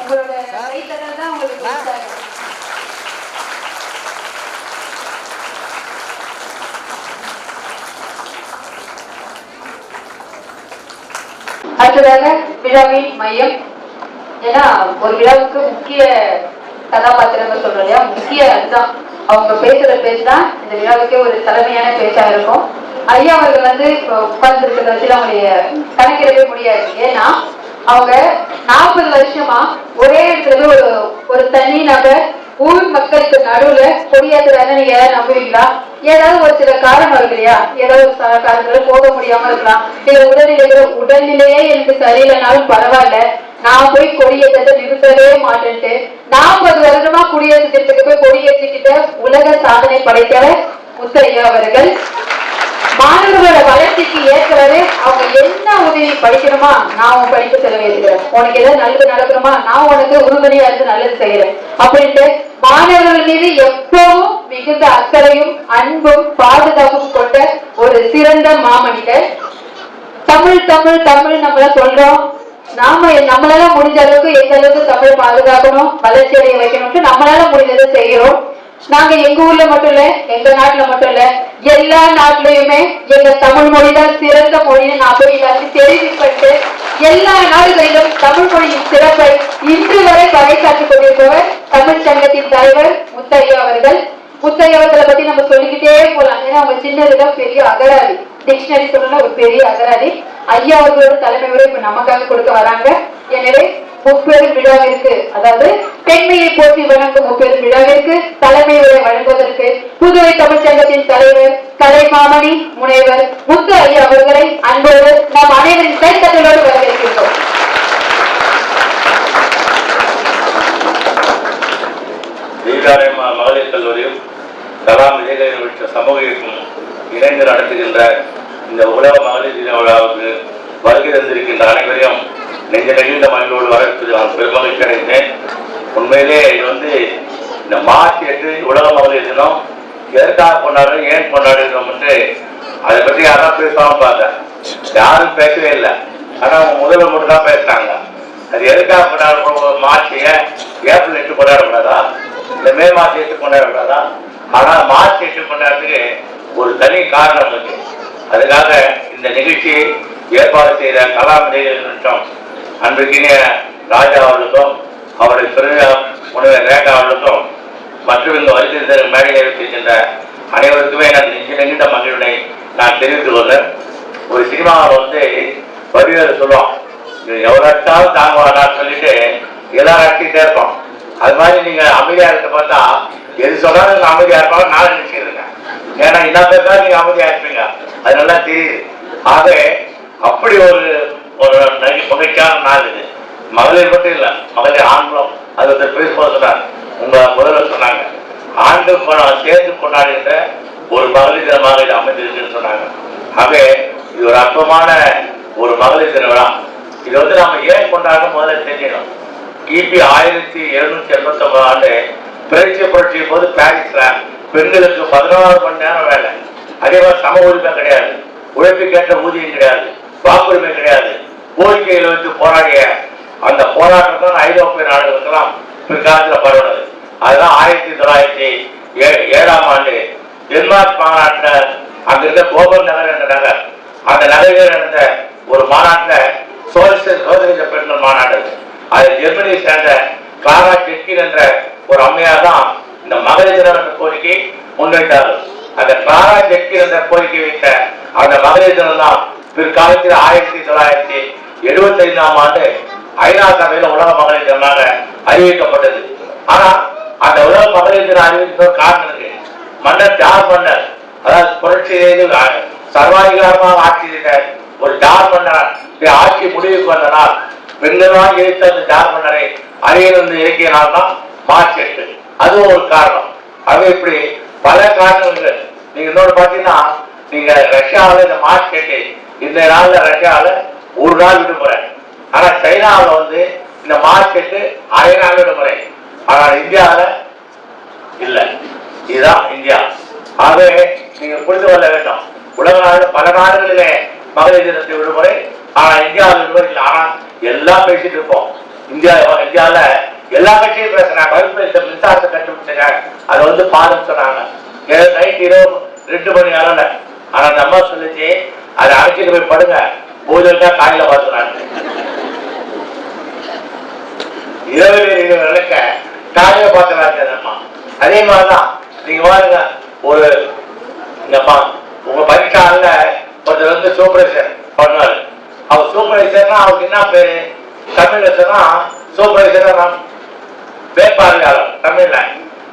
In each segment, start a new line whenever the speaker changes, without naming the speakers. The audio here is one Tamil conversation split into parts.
உங்களோட தான் உங்களுக்கு. உற்சாகம். அடுத்ததாக விழாவின் மையம். ஏன்னா ஒரு விழாவுக்கு முக்கிய கதாபாத்திரங்கள் சொல்றோம் இல்லையா? முக்கிய அதுதான் அவங்க பேசுற பேச்சு தான் இந்த விழாவுக்கே ஒரு தலைமையான பேச்சா இருக்கும். ஐயா அவர்கள் வந்து இப்போ உட்கார்ந்து இருக்கிறத வச்சு அவங்களுடைய கணக்கிடவே முடியாது. ஏன்னா அவங்க நாற்பது வருஷமா ஒரே இடத்துல ஒரு ஒரு தனி நபர் ஊர் மக்களுக்கு நடுவுல கொடியேற்றுறாங்க நீங்க யாராவது நம்புவீங்களா? ஏதாவது ஒரு சில காரணம் இருக்கு இல்லையா? ஏதாவது ஒரு சில காரணத்துல போக முடியாம இருக்கலாம். இல்ல உடல்நிலையில உடல்நிலையே எனக்கு சரியில்லைனாலும் பரவாயில்ல. நான் போய் கொடியேற்றத்தை நிறுத்தவே மாட்டேன்ட்டு. நாற்பது வருடமா குடியரசு திட்டத்துக்கு போய் கொடியேற்றிக்கிட்ட உலக சாதனை படைத்தவர் முத்தையா அவர்கள். மாணவர்களோட வளர்ச்சிக்கு ஏற்கனவே அவங்க என்ன உதவி படிக்கணுமா நான் உன் படிப்பு செலவழிக்கிறேன் உனக்கு ஏதாவது நல்லது நடக்கணுமா நான் உனக்கு உறுதுணையா இருந்து நல்லது செய்யறேன். அப்படின்ட்டு மாணவர்கள் மீது எப்பவும் மிகுந்த அக்கறையும் அன்பும் பாதுகாப்பும் கொண்ட ஒரு சிறந்த மாமனிதர். தமிழ் தமிழ் தமிழ் நம்மள சொல்றோம். நாம நம்மளால முடிஞ்ச அளவுக்கு எந்த அளவுக்கு தமிழ் பாதுகாக்கணும் வளர்ச்சி அடைய வைக்கணும்னு நம்மளால முடிஞ்சதை செய்யறோம் நாங்க எங்க ஊர்ல மட்டும் இல்ல எங்க நாட்டுல மட்டும் இல்ல எல்லா நாட்டிலையுமே எங்க தமிழ் மொழி தான் சிறந்த மொழின்னு நான் போய் எல்லாத்தையும் தெரிவிப்பட்டு எல்லா நாடுகளிலும் தமிழ் மொழியின் சிறப்பை இன்று வரை பறைசாற்றிக் கொண்டிருப்பவர் தமிழ் சங்கத்தின் தலைவர் முத்தையா அவர்கள். முத்தையவர்களை பத்தி நம்ம சொல்லிக்கிட்டே போலாம். ஏன்னா அவங்க சின்னதுதான் பெரிய அகராதி. டிக்ஷனரி சொல்லணும் ஒரு பெரிய அகராதி. ஐயா அவர்களோட தலைமையோட இப்ப நமக்காக கொடுக்க வராங்க. எனவே முப்பெரும் விழாவிற்கு அதாவது பெண்மையை போற்றி வழங்கும் முப்பெரும் விழாவிற்கு தலைமை உரை வழங்குவதற்கு புதுவை தமிழ்ச்சங்கத்தின் தலைவர் கலைமாமணி முனைவர் முத்து ஐயா அவர்களை அன்போடு நாம் அனைவரின் கைத்தட்டலோடு வரவேற்கின்றோம்.
மகளிர் கல்லூரியும் கலாம் விஜயகரின் உள்ளிட்ட சமூக இயக்கம் இணைந்து நடத்துகின்ற இந்த உலக மகளிர் தின விழாவுக்கு வருகை தந்திருக்கின்ற அனைவரையும் நெஞ்ச நெகிழ்ந்த மகிழ்வோடு வரவேற்பது நான் பெருமகிழ்ச்சி அடைந்தேன். உண்மையிலே இது வந்து இந்த மார்ச் எட்டு உலக மகளிர் தினம். எதற்காக கொண்டாடுறோம் ஏன் கொண்டாடுறோம் வந்து அதை பற்றி யாரும் பேசாம பார்த்தேன் யாரும் பேசவே இல்லை. ஆனால் அவங்க முதல்வர் மட்டும் தான் பேசுறாங்க அது எதுக்காக கொண்டாடுற மார்ச் ஏன் ஏப்ரல் எட்டு கொண்டாடக்கூடாதா? இந்த மே மார்ச் எட்டு கொண்டாடக்கூடாதா? ஆனால் மார்ச் எட்டு கொண்டாடுறதுக்கு ஒரு தனி காரணம் இருக்கு. அதுக்காக இந்த நிகழ்ச்சியை ஏற்பாடு செய்த கலாம் நிலையம் அன்றைக்கினிய ராஜா அவர்களுக்கும் அவருடைய பிறகு முனைவர் ரேகா அவர்களுக்கும் மற்றும் இந்த வருகின்ற மேடையில் இருக்கின்ற அனைவருக்குமே நான் நெஞ்சு நெகிழ்ந்த மகிழ்வினை நான் தெரிவித்துக் கொள்றேன் ஒரு சினிமாவில் வந்து வடிவேல் சொல்லுவான் இது எவ்வளோட்டாலும் தாங்குவாடான்னு சொல்லிட்டு எல்லாரும் அடிச்சுட்டே இருப்போம் அது மாதிரி நீங்க அமைதியா இருக்க பார்த்தா எது சொன்னாலும் நீங்க அமைதியா இருப்பாங்க நான் நினைச்சிருக்கேன் ஏன்னா என்ன பேசா நீங்க அமைதியா இருப்பீங்க. அது நல்லா தெரியுது. ஆக அப்படி ஒரு ஒரு நகை புகைக்கான நாள் இது. மகளிர் மட்டும் இல்ல மகளிர் ஆண்களும் அது வந்து பேச சொன்னாங்க. உங்க முதல்வர் சொன்னாங்க. ஆண்கள் கொண்டா- சேர்ந்து கொண்டாடுகின்ற ஒரு மகளிர் தினமாக இது அமைந்திருக்குன்னு சொன்னாங்க. ஆகவே இது ஒரு அற்பமான ஒரு மகளிர் தின விழா. இது வந்து நம்ம ஏன் கொண்டாட முதல்ல தெரிஞ்சிடணும் கிபி ஆயிரத்தி எழுநூத்தி எண்பத்தி ஒன்பது ஆண்டு பிரெஞ்சு புரட்சியின் போது பாரிஸ்ல பெண்களுக்கு பதினாறு மணி நேரம் வேலை. அதே மாதிரி சம உரிமை கிடையாது. உழைப்புக்கேற்ற ஊதியம் கிடையாது. வாக்குரிமை கிடையாது. கோரிக்கைகளை வச்சு போராடிய அந்த போராட்டம் தான் ஐரோப்பிய நாடுகளுக்கெல்லாம் பிற்காலத்தில் பரவுனது. அதுதான் ஆயிரத்தி தொள்ளாயிரத்தி ஏ- ஏழாம் ஆண்டு டென்மார்க் மாநாட்டில் அங்க இருந்த கோபல் நகர் என்ற நகர் அந்த நகரில் நடந்த ஒரு மாநாட்டில் சோசியல் சோதனை பெண்கள் மாநாடு. அது ஜெர்மனியை சேர்ந்த கிளாரா செட்கின் என்ற ஒரு அம்மையார் தான் இந்த மகளிர் தினம் என்ற கோரிக்கை முன்வைத்தார்கள். அந்த கிளாரா செட்கின் என்ற கோரிக்கை வைத்த அந்த மகளிர் தினம் தான் பிற்காலத்தில் ஆயிரத்தி தொள்ளாயிரத்தி எழுபத்தி ஐந்தாம் ஆண்டு ஐநா சபையில் உலக மகளிர் தினமாக அறிவிக்கப்பட்டது. ஆனா அந்த உலக மகளிர் தினம் அறிவிக்க காரணம் இருக்கு. மன்னர் டார் மன்னர் அதாவது புரட்சி சர்வாதிகாரமாக ஆட்சி செய்த ஒரு டார் மன்னர் ஆட்சி முடிவுக்கு வந்த நாள் பெண்களாக இருந்த அந்த டார் மன்னரை வந்து இறக்கிய நாள் தான் மார்ச் எட்டு. அதுவும் ஒரு காரணம். அது இப்படி பல காரணங்கள் நீங்க இன்னொரு பாத்தீங்கன்னா நீங்க ரஷ்யாவில் இந்த மார்ச் எட்டு இந்த நாள்ல ரஷ்யாவில் ஒரு நாள் விடுமுறை ஆனா சைனாவில் வந்து இந்த மார்ச் எட்டு அரை நாள் விடுமுறை ஆனால் இந்தியாவில் இல்ல. இதுதான் இந்தியா. ஆகவே நீங்க புரிந்து கொள்ள வேண்டும். உலக நாடு பல நாடுகளிலே மகளிர் தினத்தை விடுமுறை ஆனா இந்தியாவில் விடுமுறை இல்லை. ஆனா எல்லாம் பேசிட்டு இருப்போம். எல்லா கட்சியும் பேசுறாங்க. வகுப்பு இந்த மின்சாரத்தை கண்டுபிடிச்சாங்க அதை வந்து பாருன்னு சொன்னாங்க. நைட் இரவு ரெண்டு மணி அளவுல. ஆனா நம்ம சொல்லிச்சு அதை அழைச்சிட்டு போய் படுங்க. பூஜைக்கா காலையில பார்த்துனாங்க இரவு இரவு காயில காலையில அதே மாதிரிதான் நீங்க பாருங்க ஒரு இந்த உங்க பரீட்சால ஒருத்தர் வந்து சூப்பர்வைசர் பண்ணுவாரு அவர் சூப்பர்வைசர்னா அவருக்கு என்ன பேரு? தமிழ்ல சொன்னா சூப்பர்வைசர் நான் வேட்பாளர் தமிழ்ல.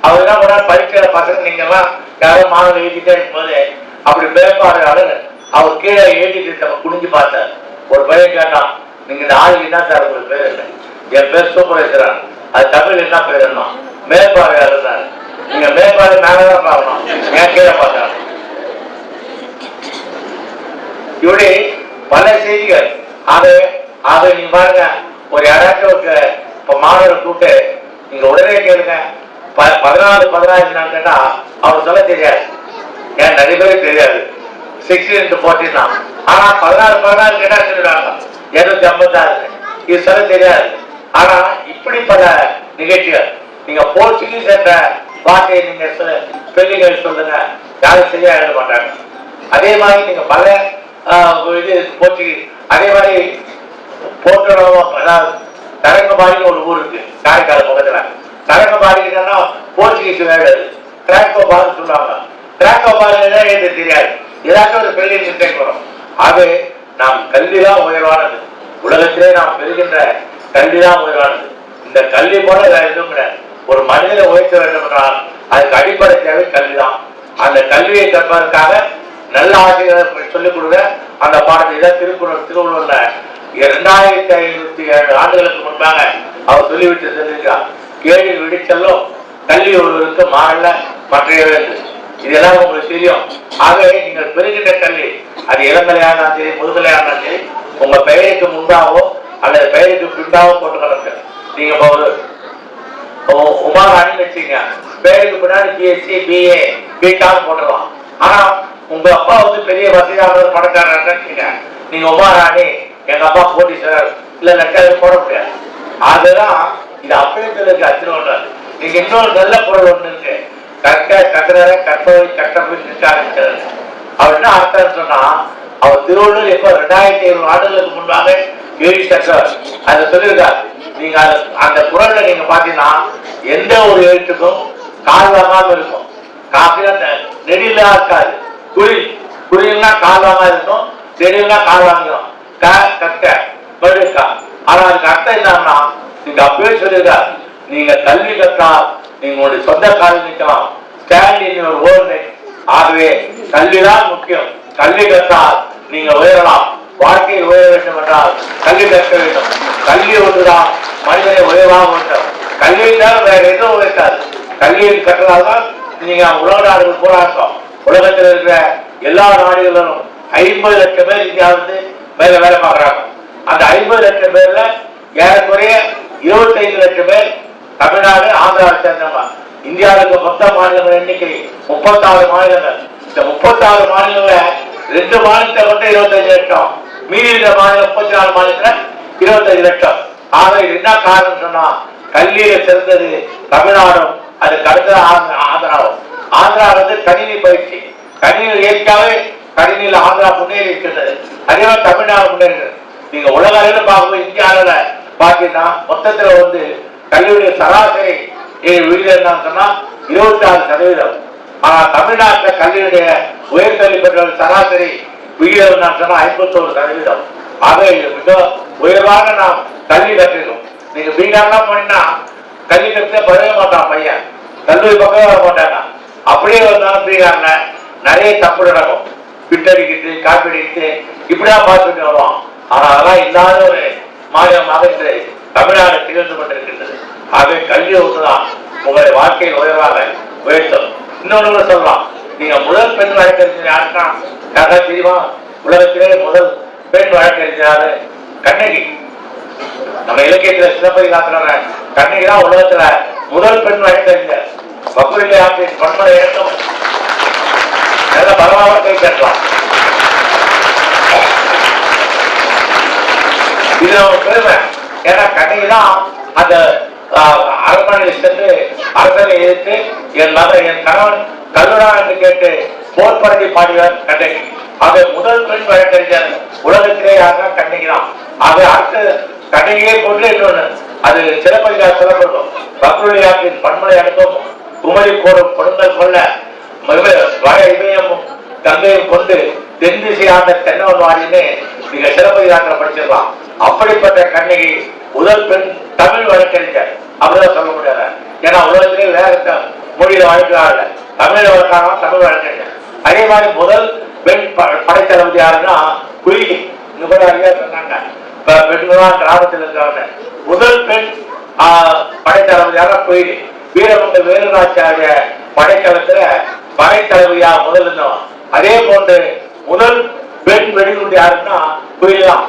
அவர் என்ன பண்ணார்? பரீட்சையில பசங்க நீங்க எல்லாம் யாரும் மாணவர் எழுதிட்டே இருக்கும்போது அப்படி வேட்பாளர் அவர் கீழே ஏற்றிட்டு இருக்க குடிஞ்சு பார்த்தார். ஒரு பையன் கேட்டான் நீங்க இந்த ஆள் என்ன சார் உங்களுக்கு பேர் என்ன? என் பேர் சூப்பர்வைசரா. அது தமிழ் என்ன பேர் என்ன? மேற்பார்வையாளர் நீங்க மேற்பார்வை மேலதான் பார்க்கணும். ஏன் கீழே பார்த்தாரு இப்படி பல செய்திகள். ஆகவே அதை நீங்க பாருங்க ஒரு இடத்துக்கு இப்ப மாணவரை கூப்பிட்டு நீங்க உடனே கேளுங்க. ப- பதினாலு பதினாறு நான் கேட்டா அவர் சொல்ல தெரியாது. ஏன் நிறைய பேருக்கு தெரியாது. சிக்ஸ்டி டு ஃபோர்டீன் தான் ஆனா பதினாறு பதினாறு கிட்ட சொல்லிடுவாங்க இருநூத்தி ஐம்பத்தாறு. இது சொல்ல தெரியாது. ஆனா இப்படி பல நிகழ்ச்சிகள். நீங்க போர்ச்சுகீஸ் என்ற வார்த்தையை நீங்க ஸ்பெல்லிங்கள் சொல்லுங்க. யாரும் சரியா எழுத மாட்டாங்க. அதே மாதிரி நீங்க பல ஆஹ், இது போர்ச்சுகீஸ். அதே மாதிரி போட்டோட அதாவது ஒரு ஊர் இருக்கு காரைக்கால் பக்கத்துல. தரங்கம்பாடினா போர்ச்சுகீஸ் வேர்டு அது. கிராக்கோ பால் சொல்லுவாங்க. கிராக்கோ பால் எழுத தெரியாது. ஏதாச்சும் ஒரு பெரிய சிந்தனை வரும் அது நாம் கல்விதான் உயர்வானது. உலகத்திலே நாம் பெறுகின்ற கல்விதான் உயர்வானது. இந்த கல்வி போல வேற எதுவும் கிடையாது. ஒரு மனிதனை உயர்த்த வேண்டும் என்றால் அதுக்கு அடிப்படை தேவை கல்விதான். அந்த கல்வியை கற்பதற்காக நல்ல ஆசிரியர் சொல்லிக் கொடுங்க அந்த பாடத்தை தான் திருக்குறள் திருவள்ளுவர்ல இரண்டாயிரத்தி ஐநூத்தி ஏழு ஆண்டுகளுக்கு முன்பாக அவர் சொல்லிவிட்டு சொல்லியிருக்கிறார் கேள்வி விடிச்சலும் கல்வி ஒருவருக்கு மாறல மற்றையவே என்று. இதெல்லாம் உங்களுக்கு தெரியும். ஆகவே நீங்கள் பெறுகின்ற கல்வி அது இளங்கலையாக சரி முதுகலையாக சரி உங்க பெயருக்கு முன்பாகவோ அல்லது பெயருக்கு பின்னாவோ போட்டுக்கணுங்க நீங்க இப்போ ஒரு உ- உமாராணி வச்சுங்க. பேருக்கு பின்னாடி பிஎஸ்சி பிஏ பிகாம் போட்டுக்கலாம் ஆனா உங்க அப்பா வந்து பெரிய வசதியானவர் பணக்காரர் வச்சுங்க நீங்க உமாராணி எங்க அப்பா கோடீஸ்வரர் இல்ல லட்சம் போட முடியாது. அதுதான் இது அப்பயத்திற்கு அச்சுறுத்தல் நீங்க இன்னொரு நல்ல பொருள் ஒண்ணு இருக்கு. கற்க கற்றார கற்பவை கற்றபில் நிற்காரு அவர் என்ன அர்த்தம் சொன்னா அவர் திருவள்ளூர் எப்ப ரெண்டாயிரத்தி ஐநூறு ஆண்டுகளுக்கு முன்பாக எழுதி தந்தார் அதை சொல்லியிருக்கார். நீங்க அது- அந்த குரல்ல நீங்க பாத்தீங்கன்னா எந்த ஒரு எழுத்துக்கும் கால்வாங்காம இருக்கும். காப்பியா நெடிலா இருக்காது. குறி குறில்னா கால்வாங்க இருக்கும் நெடில்னா கால் வாங்கிடும் க கக்க படுக்கா ஆனா அதுக்கு அர்த்தம் என்னன்னா நீங்க அப்பவே சொல்லியிருக்கார். நீங்க கல்வி கற்றால் உங்களுடைய சொந்த காலில் நிற்கலாம் ஸ்டாண்ட் இன் யுவர் ஆகவே கல்விதான் முக்கியம். கல்வி கற்றால் நீங்க உயரலாம். வாழ்க்கையில் உயர வேண்டும் என்றால் கல்வி கற்க வேண்டும். கல்வி ஒன்றுதான் மனிதனை உயர்வாக வேண்டும் கல்வியினால் வேற எதுவும் உயர்த்தாது. கல்வியில் கற்றதால் தான் நீங்க உலக நாடுகள் போராட்டம். உலகத்தில் இருக்கிற எல்லா நாடுகளிலும் ஐம்பது லட்சம் பேர் இந்தியாவிலிருந்து மேல வேலை பார்க்கறாங்க. அந்த ஐம்பது லட்சம் பேர்ல ஏறக்குறைய இருபத்தைந்து லட்சம் பேர் தமிழ்நாடு ஆந்திராவை சேர்ந்தவங்க இந்தியாவுக்கு மொத்த மாநிலங்கள் எண்ணிக்கை முப்பத்தாறு மாநிலங்கள். இந்த முப்பத்தாறு மாநிலங்கள ரெண்டு மாநிலத்தை கொண்டு இருபத்தஞ்சு லட்சம். மீதி இருந்த மாநிலம் முப்பத்தி நாலு மாநிலத்துல இருபத்தஞ்சு லட்சம். ஆக இது என்ன காரணம் சொன்னா கல்வியில சிறந்தது தமிழ்நாடும் அதுக்கு அடுத்தது ஆந்திராவும். ஆந்திரா வந்து கணினி பயிற்சி. கணினி இயற்கையாவே கணினியில் ஆந்திரா முன்னேறி இருக்கின்றது அதே மாதிரி தமிழ்நாடு முன்னேறி நீங்க உலக அளவில் பார்க்கும்போது இந்திய பார்த்தீங்கன்னா மொத்தத்தில் வந்து கல்வியுடைய சராசரி விகிதம் சொன்னா இருபத்தி ஆறு சதவீதம். ஆனா தமிழ்நாட்டில் கல்வியுடைய உயர்கல்வி பெற்றவர்கள் சராசரி விகிதம் என்னன்னு சொன்னா ஐம்பத்தோரு சதவீதம். ஆக இது மிக உயர்வாக நாம் கல்வி கற்றிருக்கோம் நீங்க பீகார்லாம் போனீங்கன்னா கல்வி கற்று பழக மாட்டான் பையன். கல்லூரி பக்கம் வர மாட்டானா? அப்படியே வந்தாலும் பீகார்ல நிறைய தப்பு நடக்கும். பிட்டடிக்கிட்டு காப்பி அடிக்கிட்டு இப்படிதான் பார்த்துட்டு வருவான். ஆனா அதெல்லாம் இல்லாத ஒரு மாநிலமாக இன்று தமிழ்நாடு திகழ்ந்து கொண்டிருக்கின்றது ஆகவே கல்வி ஒன்றுதான் உங்களை வாழ்க்கையில் உயர்வாக உயர்த்தும். இன்னொன்று கூட சொல்லலாம். நீங்க முதல் பெண் வழக்கறிஞர் யாருன்னா யாரா தெரியுமா உலகத்திலே முதல் பெண் வழக்கறிஞர் கண்ணகி. நம்ம இலக்கியத்துல சிறப்பை காத்துறாங்க கண்ணகி தான் உலகத்துல முதல் பெண் வழக்கறிஞர். வக்குரிலை ஆற்றின் பன்முறை இறக்கம். நல்ல பரவாயில்ல கை கட்டலாம் இது நம்ம பெருமை. ஏன்னா கண்ணகி தான் அந்த அரண்மனையில் சென்று அரசனை எதிர்த்து என் மகன் என் கணவன் கல்லுடா என்று கேட்டு போர் பறவை பாடியவர் கண்ணகி. அது முதல் பெண் வழக்கறிஞர் உலகத்திலே யாருன்னா கண்ணகி தான். அது அடுத்து கண்ணகியே கொண்டு இன்னொன்னு அது சிறப்பதிகார சொல்லப்படும். பக்ருளியாற்றின் பன்மலை அனுப்பும் குமரி கோடும் கொடுங்கள் கொள்ள மிக- வட இமயமும் கங்கையும் கொண்டு தென் திசையாண்ட தென்னவன் வாரின்னு நீங்க சிறப்பதிகாரத்தில் படிச்சிடலாம் அப்படிப்பட்ட கண்ணகி முதல் பெண் தமிழ் வழக்கறிஞர். அப்படிதான் சொல்ல முடியாது. ஏன்னா உலகத்திலே வேற மொழியில வழக்காடல தமிழ் வழக்காக தமிழ் வழக்கறிஞர். அதே மாதிரி முதல் பெண் ப- படைத்தளபதி யாருன்னா குயிலி இங்க சொன்னாங்க. இப்ப கிராமத்தில் இருக்கிறாங்க. முதல் பெண் ஆஹ், படைத்தளபதி யாரா குயிலி வீரமங்க வேலுநாச்சாரிய படைத்தளத்துல படைத்தளபதியா முதல் இருந்தவன். அதே போன்று முதல் பெண் வெடிகுண்டு யாருன்னா குயிலாம்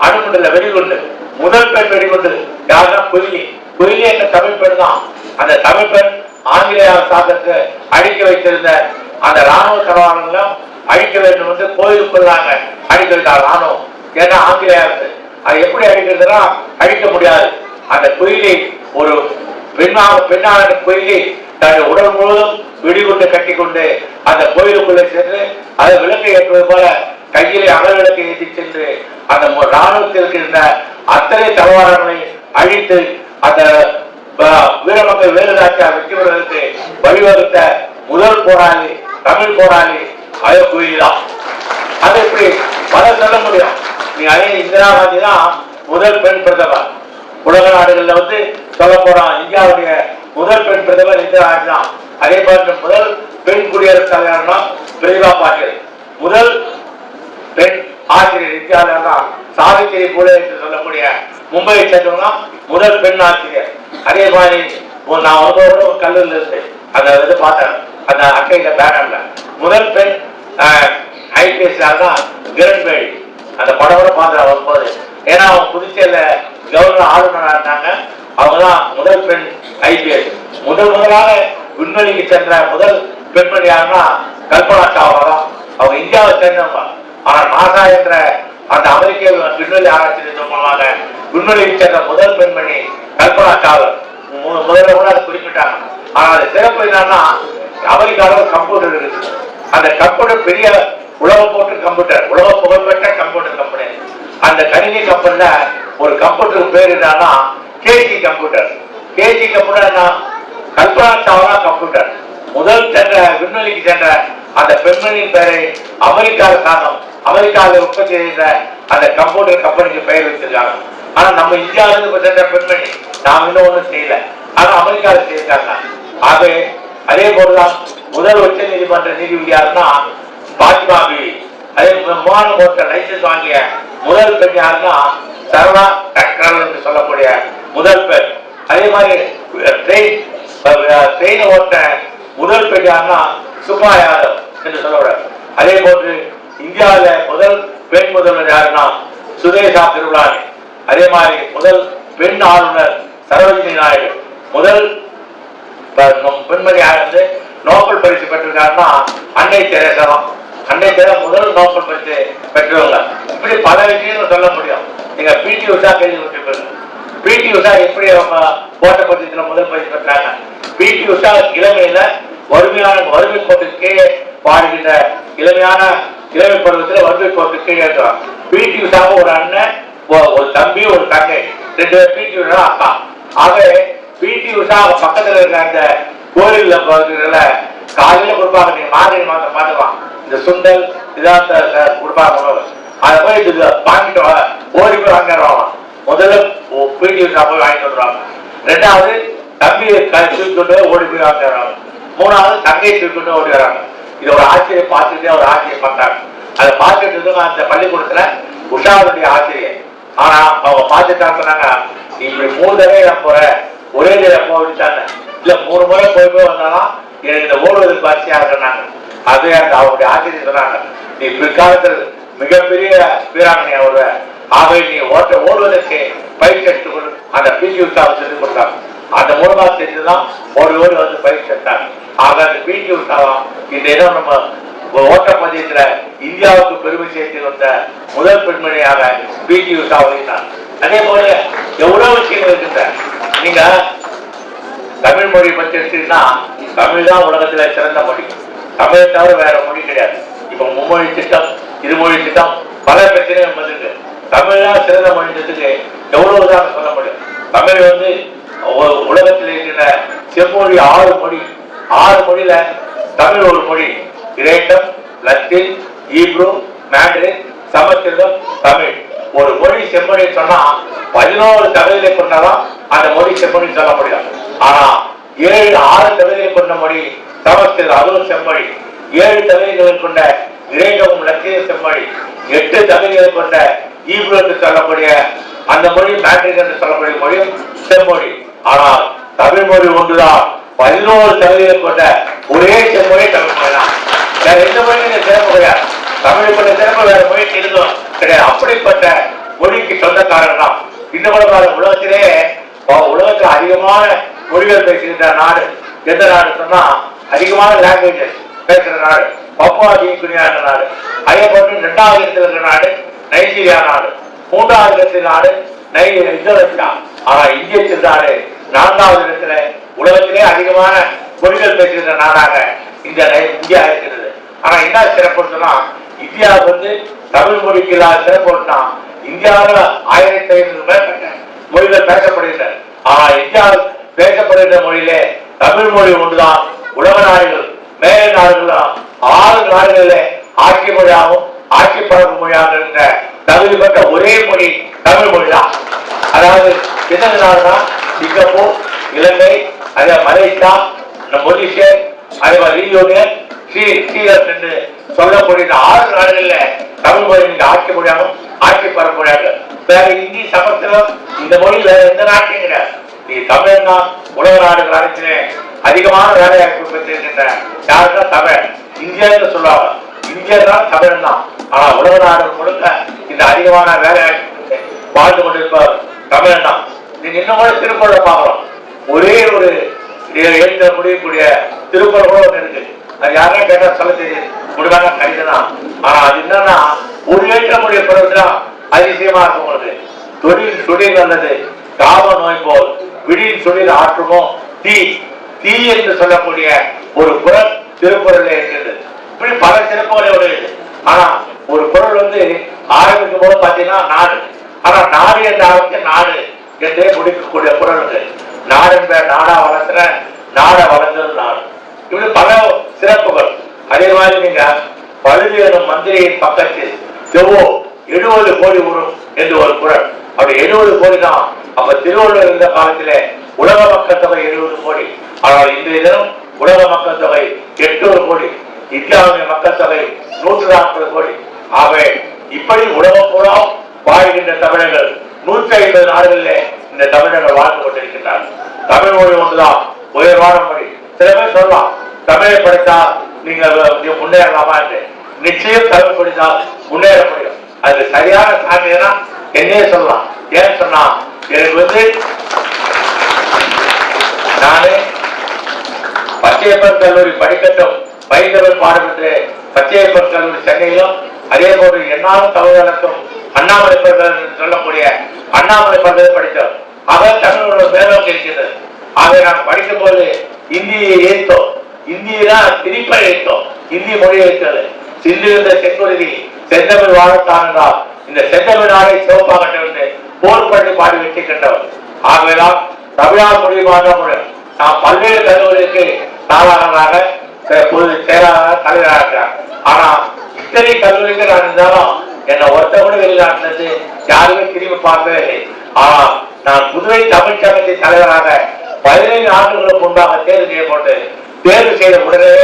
அணுகுண்டுல வெடிகுண்டு. முதல் பெண் வெடிகுண்டு. யாருன்னா குயிலி குயிலி என்ற தமிழ் பெண் தான். அந்த தமிழ் பெண் ஆங்கிலேய சாதத்துக்கு அழிக்க வைத்திருந்த அந்த ராணுவ தளவாடங்களும் அழிக்க வேண்டும் என்று கோயிலுக்குள்ளாங்க அழிக்க வைத்தார் ராணுவம். ஏன்னா ஆங்கிலேய அரசு அது எப்படி அழிக்கிறதுனா அழிக்க முடியாது. அந்த குயிலை ஒரு பெண்ணாக பெண்ணான குயிலை தன் உடல் முழுவதும் வெடிகுண்டு கட்டி கொண்டு அந்த கோயிலுக்குள்ளே சென்று அதை விளக்கை ஏற்றுவது போல கையிலே அகல் விளக்கை ஏற்றி சென்று அந்த மு- ராணுவத்திற்கு இருந்த அத்தனை தளவாடங்களை அழித்து அந்த வீரமக்கள் வேலுநாச்சியார் வெற்றி பெறுவதற்கு வழிவகுத்த முதல் போராளி தமிழ் போராளி அயோ கோயில்தான் அது எப்படி? பல சொல்ல முடியும். நீ அதே இந்திரா காந்தி தான் முதல் பெண் பிரதமர். உலக நாடுகள்ல வந்து சொல்ல போறான் இந்தியாவுடைய முதல் பெண் பிரதமர் இந்திரா காந்தி தான். அதே மாதிரி முதல் பெண் குடியரசுத் தலைவர்னா பிரதிபா பாட்டீல். முதல் பெண் ஆசிரியர் இந்தியாவில் தான். சாவித்திரி பூலே என்று சொல்லக்கூடிய மும்பையை சேர்ந்தவங்க முதல் பெண் ஆசிரியர். அதே மாதிரி ஒரு நான் ஒரு ஒரு கல்லூரியில் இருந்து அந்த இது பார்த்தேன். அந்த அக்கையில பேனர்ல முதல் பெண் ஐபிஎஸ் தான் கிரண்பேடி. அந்த படம் பார்த்தேன் வரும்போது ஏன்னா அவங்க புதுச்சேரியில கவர்னர் ஆளுநராக இருந்தாங்க. அவங்க தான் முதல் பெண் ஐபிஎஸ். முதல் முதலாக விண்வெளிக்கு சென்ற முதல் பெண்மணி யாருன்னா கல்பனா சாவ்லா தான் அவங்க இந்தியாவை சேர்ந்தவங்க. ஆனால் நாசா என்ற அந்த அமெரிக்க விண்வெளி ஆராய்ச்சி நிறுவனம் மூலமாக விண்வெளிக்கு சேர்ந்த முதல் பெண்மணி கல்பனா சாவல். முதல்ல கூட அதை குறிப்பிட்டாங்க. ஆனால் அது சிறப்பு என்னன்னா அமெரிக்காவில் கம்ப்யூட்டர் இருக்குது. அந்த கம்ப்யூட்டர் பெரிய உலக போட்டு கம்ப்யூட்டர் உலக புகழ்பெற்ற கம்ப்யூட்டர் கம்பெனி அந்த கணினி கம்பெனில ஒரு கம்ப்யூட்டர் பேர் என்னன்னா கேஜி கம்ப்யூட்டர் கேஜி கம்ப்யூட்டர் என்ன கல்பனா சாவலா கம்ப்யூட்டர் முதல் சென்ற விண்வெளிக்கு சென்ற அந்த பெண்மணியின் பெயரை அமெரிக்காவில் காரணம். அமெரிக்காவில் உற்பத்தி செய்த அந்த கம்ப்யூட்டர் கம்பெனிக்கு பெயர் வச்சிருக்காங்க ஆனா நம்ம இந்தியாவிலிருந்து சென்ற பெண்மணி நாம் இன்னும் ஒண்ணும் செய்யல. ஆனா அமெரிக்காவில் செய்திருக்காங்க. ஆகவே அதே போலதான் முதல் உச்ச நீதிமன்ற நீதிபதி யாருன்னா பாத்திமா பிவி. அதே விமான போட்ட லைசன்ஸ் வாங்கிய முதல் பெண் யாருன்னா சரவணா டக்கர் என்று சொல்லக்கூடிய முதல் பெண். அதே மாதிரி ட்ரெயின் ட்ரெயின் ஓட்ட முதல் பெண் யாருன்னா சுமா யாதவ் என்று சொல்லக்கூடாது அதே போன்று இந்தியாவில முதல் பெண் முதல்வர் யாருன்னா சுதேஷா திருவிழானி அதே மாதிரி முதல் பெண் ஆளுநர் சரோஜினி நாயுடு. முதல் ப- இருந்து நோபல் பரிசு பெற்றிருக்காருன்னா அன்னை தெரேசா தான். அன்னை தெரேசா முதல் நோபல் பரிசு பெற்றவங்க. இப்படி பல விஷயங்கள் சொல்ல முடியும். நீங்க பிடி உஷா கேள்விப்பட்டிருப்பீங்க பிடி உஷா எப்படி அவங்க ஓட்டப்பந்தயத்துல முதல் பரிசு பெற்றாங்க? பிடி உஷா இளமையில வறுமையான வறுமை கோட்டுக்கு பாடுகின்ற இளமையான இளமை பருவத்துல வறுமை கோட்டுக்கு கீழே பிடி உஷாவை ஒரு அண்ணன் ஒரு தம்பி ஒரு தங்கை. ரெண்டு பேர் பிடி உஷா அக்கா. ஆகவே பிடி உஷா பக்கத்துல இருக்கிற அந்த கோயிலில் பகுதிகளில் காலையில கொடுப்பாங்க. நீங்க மாதிரி மாதம் பார்த்துக்கலாம் இந்த சுண்டல் இதான் கொடுப்பாங்க அதை போய் இது வாங்கிட்டு ஓடி போய் வாங்கிடுவாங்க முதல்ல பிடி உஷா போய் வாங்கிட்டு வந்துடுவாங்க ரெண்டாவது தம்பியை கழிச்சு ஓடி போய் வாங்கிடுறாங்க மூணாவது தங்கை தூக்கி ஓடி வராங்க. இது ஒரு ஆசிரியர் பார்த்துட்டு ஒரு ஆசிரியர் பார்த்தாங்க. அதை பார்த்துட்டு இருந்தவங்க அந்த பள்ளிக்கூடத்துல உஷாவுடைய ஆசிரியர். ஆனா அவங்க பார்த்துட்டாங்க சொன்னாங்க? நீ இப்படி மூணு தடவை போற. ஒரே தடவை போயிட்டாங்க இல்ல மூணு முறை போய் போய் வந்தாலும் எனக்கு இந்த ஓடுவதற்கு வரிசையா இருக்கிறாங்க அதே அந்த அவருடைய ஆசிரியர் சொன்னாங்க. நீ பிற்காலத்தில் மிகப்பெரிய வீராங்கனை வருவ. ஆகவே நீ ஓட்ட ஓடுவதற்கு பயிற்சி எடுத்துக்கொண்டு அந்த பிடி உஷாவை சொல்லிக் கொடுத்தாங்க. அந்த மூலமா தெரிஞ்சுதான் ஒரு ஓடி வந்து பயிற்சி எடுத்தாங்க. ஆக அந்த பிடி உஷாவா இந்த இடம் நம்ம ஓட்டப்பந்தயத்துல இந்தியாவுக்கு பெருமை சேர்த்து வந்த முதல் பெண்மணியாக பிடி உஷா வகித்தார் அதே போல எவ்வளவு விஷயங்கள் இருக்கின்ற நீங்க தமிழ் மொழி பற்றி எடுத்தீங்கன்னா தமிழ் தான் உலகத்துல சிறந்த மொழி. தமிழை தவிர வேற மொழி கிடையாது. இப்ப மும்மொழி திட்டம் இருமொழி திட்டம் பல பிரச்சனைகள் வந்துருக்கு. தமிழ் தான் சிறந்த மொழின்றதுக்கு எவ்வளவுதான் சொல்ல முடியும்? தமிழ் வந்து உ- உலகத்தில் இருக்கிற செம்மொழி ஆறு மொழி ஆறு மொழியில தமிழ் ஒரு மொழி. கிரேட்டம் Latin Hebrew Mandarin Sanskrit Tamil. ஒரு மொழி செம்மொழி சொன்னா பதினோரு தகுதிகளை கொண்டாதான் அந்த மொழி செம்மொழி சொல்ல முடியும் ஆனா ஏழு ஆறு தகுதிகளை கொண்ட மொழி சமஸ்கிருதம் அதுவும் செம்மொழி. ஏழு தகுதிகளை கொண்ட கிரேக்கமும் லத்தீன செம்மொழி. எட்டு தகுதிகளை கொண்ட ஈப்ரோ என்று சொல்லக்கூடிய அந்த மொழி மேட்ரிக் என்று சொல்லக்கூடிய மொழியும் செம்மொழி. ஆனால் தமிழ் மொழி ஒன்றுதான். பதினோரு சதவீதம் கொண்ட ஒரே செம்மொழி தமிழ் மொழி தான். வேற எந்த மொழியும் சிறப்பு கிடையாது. தமிழ் கொண்ட சிறப்பு வேற மொழி இருந்தோம் கிடையாது. அப்படிப்பட்ட மொழிக்கு சொந்தக்காரன் தான். இந்த உலகால உலகத்திலே உலகத்தில் அதிகமான மொழிகள் பேசுகின்ற நாடு எந்த நாடு சொன்னா அதிகமான லாங்குவேஜஸ் பேசுகிற நாடு. பப்பா குடியான நாடு. அதே போன்று இரண்டாவது இடத்தில் இருக்கிற நாடு நைஜீரியா நாடு. மூன்றாவது இடத்தில் நாடு நை இந்தோனேஷியா. ஆனா இந்திய திருநாடு நான்காவது இடத்துல உலகத்திலே அதிகமான மொழிகள் பேசுகின்ற நாடாக இந்த இந்தியா இருக்கிறது. ஆனா என்ன சிறப்பு சொன்னா இந்தியாவுக்கு வந்து தமிழ் மொழிக்கு இல்லாத சிறப்புனா இந்தியாவில் ஆயிரத்தி ஐநூறு மேற்பட்ட மொழிகள் பேசப்படுகின்றன. ஆனா இந்தியாவில் பேசப்படுகின்ற மொழியிலே தமிழ் மொழி ஒன்றுதான். உலக நாடுகள் மேலை நாடுகள் ஆறு நாடுகளிலே ஆட்சி மொழியாகவும் ஆட்சி பரப்பு மொழியாக இருந்த தகுதி பெற்ற ஒரே மொழி தமிழ் மொழி தான் அதாவது என்னதுனால்தான் நாடுனா சிங்கப்பூர் இலங்கை அதே மலேசியா நம்ம மொரிஷியஸ் அதே மாதிரி யூனியன் ஸ்ரீ என்று சொல்லக்கூடிய இந்த ஆறு நாடுகள்ல தமிழ் மொழி நீங்க ஆட்சி மொழியாகவும் ஆட்சி பர மொழியாக வேற இந்தி சமஸ்கிருதம் இந்த மொழி வேற எந்த நாட்டையும் கிடையாது நீ தமிழ் தான் உலக நாடுகள் அனைத்திலே அதிகமான வேலைவாய்ப்பு பெற்றிருக்கின்ற யாருன்னா தமிழ் இந்தியான்னு சொல்லுவாங்க. இந்தியா தான் தமிழ் தான். ஆனா உலக நாடுகள் முழுக்க இந்த அதிகமான வேலை வாழ்ந்து கொண்டிருப்பவர் தமிழ் தான். நீங்க இன்னும் கூட திருக்குறளை பார்க்கலாம். ஒரே ஒரு எழுத முடியக்கூடிய திருக்குறள் கூட ஒண்ணு இருக்கு. அது யாருமே கேட்டா சொல்ல தெரியுது முடிவான கடிதம் தான் ஆனா அது என்னன்னா ஒரு ஏற்ற முடிய பிறகுதான் அதிசயமா இருக்கும் உங்களுக்கு தொழில் சுடில் அல்லது காம நோய் போல் விடியின் சுடில் ஆற்றுமோ? தீ. தீ என்று சொல்லக்கூடிய ஒரு குரல் திருக்குறள் இருக்கிறது இப்படி பல சிறப்புகள் உடையது ஆனா ஒரு குரல் வந்து ஆரம்பிக்கும் போது பாத்தீங்கன்னா நாடு. ஆனா நாடு என்ற ஆரம்பிக்க நாடு என்றே முடிக்கக்கூடிய குரல் இருக்கு நாடு நாடா வளர்த்துற நாட வளர்ந்தது நாடு இப்படி பல சிறப்புகள். அதே மாதிரி நீங்க பழுவேறும் மந்திரியின் பக்கத்தில் செவ்வோ எழுபது கோடி வரும் என்று ஒரு குரல். அப்படி எழுபது கோடி தான். அப்ப திருவள்ளுவர் இருந்த காலத்திலே உலக மக்கள் தொகை எழுபது கோடி. ஆனால் இன்றைய தினம் உலக மக்கள் தொகை எட்நூறு கோடி. இந்தியாவுடைய மக்கள் தொகை நூற்று நாற்பது கோடி. ஆகவே இப்படி உலகம் பூரா வாழ்கின்ற தமிழர்கள் நூற்றி ஐம்பது நாடுகளிலே இந்த தமிழர்கள் வாழ்ந்து கொண்டிருக்கின்றார். தமிழ் மொழி ஒன்றுதான் உயர்வான மொழி. சில பேர் சொல்லலாம் தமிழை படித்தா நீங்க முன்னேறலாமா என்று. நிச்சயம் தமிழ் படித்தால் முன்னேற முடியும். அது சரியான சான்றிதழா? என்னையே சொல்லலாம். ஏன் சொன்னா எனக்கு வந்து நானே பச்சையப்பன் கல்லூரி படிக்கட்டும் பயின்றவர் பாடம் என்று பச்சையப்பன் கல்லூரி சென்னையிலும் அதே போன்று என்னாலும் தமிழகத்தும் அண்ணாமலை பல்கலை சொல்லக்கூடிய அண்ணாமலை பல்கலை படித்தோம். அதான் தமிழோட மேலோக்கி இருக்கிறது அதை நாம் படிக்கும் போது இந்தியை ஏற்றோம். இந்தியதான் திணிப்பை ஏற்றோம். இந்தி மொழி ஏற்றது. சிந்திருந்த செங்குருதி செந்தமிழ் வாழத்தான் என்றால் இந்த செந்தமிழ் நாடை சிவப்பாகட்டும் என்று போர் பண்ணி பாடி வெற்றி கண்டவர். ஆகவேதான் தமிழால் முடியுமான முடியும் நாம் பல்வேறு கல்லூரிக்கு தாளாளராக செ- பொது செயலாளராக தலைவராக இருக்கிறார். ஆனா இத்தனை கல்லூரிகள் நான் இருந்தாலும் என்னை ஒருத்த கூட வெளிநாட்டிலிருந்து யாருமே திரும்பி பார்க்கவே இல்லை. ஆனா நான் புதுவை தமிழ் சங்கத்தின் தலைவராக பதினைந்து ஆண்டுகளுக்கு முன்பாக தேர்வு செய்யப்பட்டு தேர்வு செய்த உடனே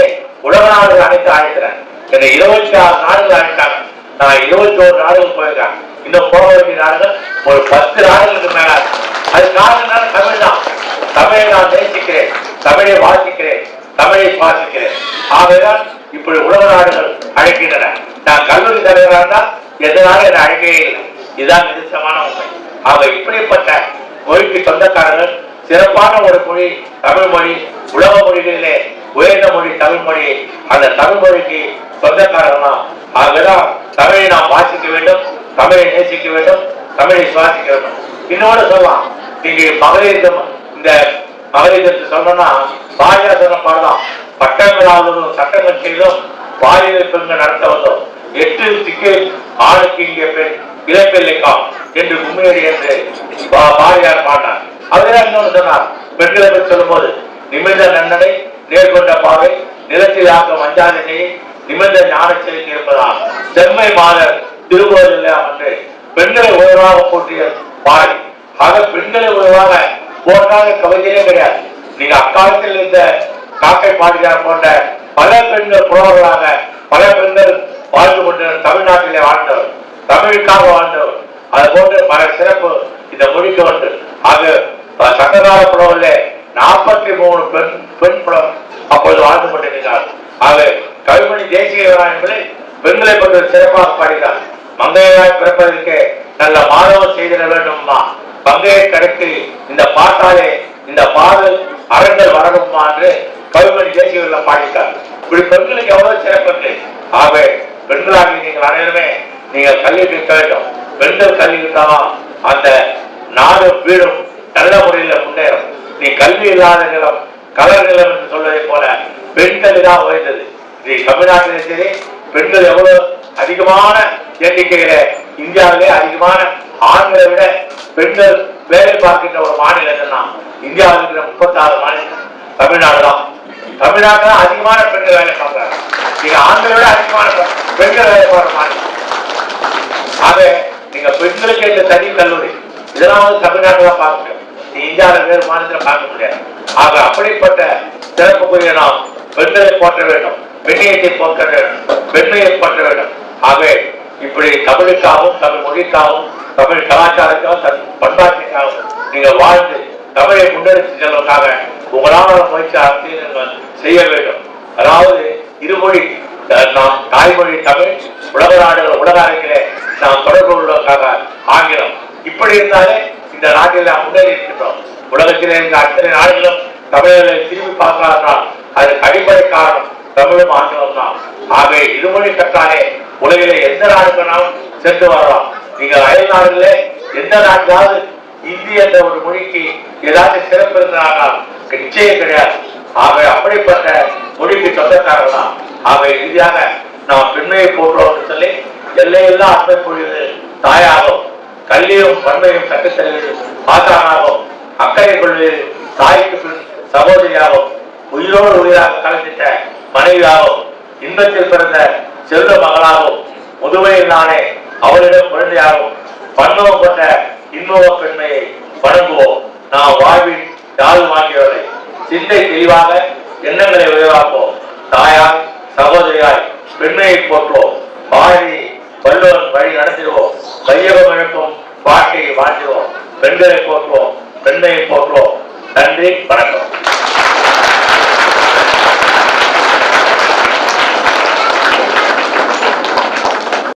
உலக நாடுகள் அனைத்து அழைக்கிறேன் என்னை இருபத்தி ஆறு நாடுகள் அழைத்தாங்க நான் இருபத்தி ஒரு நாடுகள் போயிருக்கேன். இன்னும் போக வேண்டிய நாடுகள். ஒரு பத்து நாடுகளுக்கு மேல. அது காரணம் தமிழ் தான். தமிழை நான் நேசிக்கிறேன். தமிழை வாசிக்கிறேன். தமிழை சுவாசிக்கிறேன். ஆகவேதான் இப்படி உலக நாடுகள் அழைக்கின்றன. நான் கல்லூரி தலைவராக இருந்தால் எதனால என்னை அழைக்கவே இல்லை. இதுதான் நிதர்சனமான உண்மை. ஆக இப்படிப்பட்ட மொழிக்கு சொந்தக்காரர்கள் சிறப்பான ஒரு மொழி தமிழ் மொழி உலக மொழிகளிலே உயர்ந்த மொழி தமிழ் மொழி அந்த தமிழ் மொழிக்கு சொந்தக்காரர்களாம் ஆகதான் தமிழை நாம் வாசிக்க வேண்டும் தமிழை நேசிக்க வேண்டும் தமிழை சுவாசிக்க வேண்டும். இன்னொன்று சொல்லலாம் நீங்க மகளிர் இந்த- இந்த மகளிர் என்று சொன்னோம்னா சொன்ன பாடலாம். பட்டங்களாவதும் சட்ட செய்தும் பாலியல் பெண்கள் நடத்த வந்தோம் எட்டு திக்கு ஆணுக்கு இங்கே பெண் இளப்பிள்ளைக்காம் என்று முன்னேறி என்று பா- பாரதியார் பாடினார். அவரே இன்னொன்று சொன்னார். பெண்களை பற்றி சொல்லும்போது நிமிர்ந்த நன்னடை நேர்கொண்ட பாவை நிலத்தில் ஆக்கம் நிமிந்த நிமிர்ந்த ஞானச்செலுத்தி இருப்பதால் செம்மை மாதர் திருவோதில்லை என்று பெண்களை உயர்வாக போற்றிய பாடி ஆக பெண்களை உயர்வாக போட்டாத கவிதையே கிடையாது. நீங்க அக்காலத்தில் இருந்த காக்கை பாடியார் போன்ற பல பெண்கள் புலவர்களாக பல பெண்கள் வாழ்ந்து கொண்டு தமிழ்நாட்டிலே வாழ்ந்தவர் தமிழுக்காக வாழ்ந்தவர். அது போன்று பல சிறப்பு இந்த மொழிக்கு உண்டு ஆக சங்ககால புலவில் நாற்பத்தி மூணு பெண் பெண் புலம் அப்பொழுது வாழ்ந்து கொண்டிருந்தார் ஆக கவிமணி தேசிய என்பதை பெண்களை பற்றி சிறப்பாக பாடினார். மங்கையாய் பிறப்பதற்கு நல்ல மாதவம் செய்திட வேண்டும்மா. பங்கையை கடத்தி இந்த பாட்டாலே இந்த பாடல் அரங்கல் வரணுமா என்று கவிமணி தேசியவில் பாடிட்டார் இப்படி பெண்களுக்கு எவ்வளவு சிறப்பு ஆகவே பெண்களாக நீங்கள் அனைவருமே நீங்கள் கல்வி கேட்க வேண்டும். பெண்கள் கல்வி தான் அந்த நாடும் வீடும் நல்ல முறையில் முன்னேறும். நீ கல்வி இல்லாத நிலம் கலர் நிலம் என்று சொல்வதை போல பெண் தான் உயர்ந்தது. இது தமிழ்நாட்டிலே சரி பெண்கள் எவ்வளவு அதிகமான எண்ணிக்கையில இந்தியாவிலே அதிகமான ஆண்களை விட பெண்கள் வேலை பார்க்கின்ற ஒரு மாநிலம்னா இந்தியாவில் இருக்கிற முப்பத்தாறு மாநிலம் தமிழ்நாடு தான். தமிழ்நாட்டில் தான் அதிகமான பெண்கள் வேலை பார்க்கிறாங்க. நீங்க ஆண்களை விட அதிகமான பெண்கள் வேலை பார்க்குற மாநிலம். ஆக நீங்க பெண்களுக்கு இந்த தனி கல்லூரி. இதெல்லாம் வந்து தமிழ்நாட்டுல தான் பார்க்க நீ வேறு மாநிலத்தில் பார்க்க முடியாது. ஆக அப்படிப்பட்ட சிறப்புக்குரிய நாம் பெண்களை போற்ற வேண்டும். பெண்ணியத்தை போற்ற வேண்டும். பெண்மையை போற்ற வேண்டும். ஆகவே இப்படி தமிழுக்காகவும் தமிழ் மொழிக்காகவும் தமிழ் கலாச்சாரத்துக்காகவும் தன் பண்பாட்டிற்காகவும் நீங்கள் வாழ்ந்து தமிழை முன்னெடுத்து செல்வதற்காக உங்களால் முயற்சி அரசு செய்ய வேண்டும். அதாவது இருமொழி நாம் தாய்மொழி தமிழ் உலக நாடுகள் உலக அரங்கிலே நாம் தொடர்பு கொள்வதற்காக ஆங்கிலம் இப்படி இருந்தாலே இந்த நாட்டில் நாம் முன்னேறி இருக்கின்றோம் உலகத்திலே இருந்த அத்தனை நாடுகளும் தமிழர்களை திரும்பி பார்க்கிறார்கள் அது அடிப்படை காரணம் தமிழும் ஆங்கிலம் தான். ஆகவே இருமொழி கற்றாலே உலகிலே எந்த நாடுக்கு சென்று வரலாம். நீங்கள் அயல் நாடுகளே எந்த நாட்டிலாவது இந்தி என்ற ஒரு மொழிக்கு ஏதாவது சிறப்பு இருந்தால் நிச்சயம் கிடையாது. ஆகவே அப்படிப்பட்ட மொழிக்கு சொந்தக்காரர் தான். ஆகவே இறுதியாக நாம் பெண்மையை போன்றோம் என்று சொல்லி எல்லையெல்லாம் அன்பை பொழிவது தாயாகும். கல்வியும் பண்பையும் கற்றுத்தருவது ஆசானாகும் அக்கறை கொள்வது தாய்க்கு பின் சகோதரியாகும். உயிரோடு உயிராக கலந்திட்ட மனைவியாகும். இன்பத்தில் பிறந்த செல்வ மகளாகும். முதுமையில் நானே அவளிடம் குழந்தையாகும். பன்முகம் கொண்ட இன்பவ பெண்மையை வணங்குவோம். நாம் வாழ்வில் யாழ் வாங்கியவரை சிந்தை தெளிவாக எண்ணங்களை உயர்வாக்குவோம். தாயாய் சகோதரியாய் பெண்மையை போற்றுவோம். வாழி வள்ளுவன் வழி நடத்திடுவோம் கையக வழக்கம் வாழ்க்கையை வாழ்த்திடுவோம் பெண்களை போற்றுவோம். பெண்மையை போற்றுவோம். நன்றி வணக்கம்.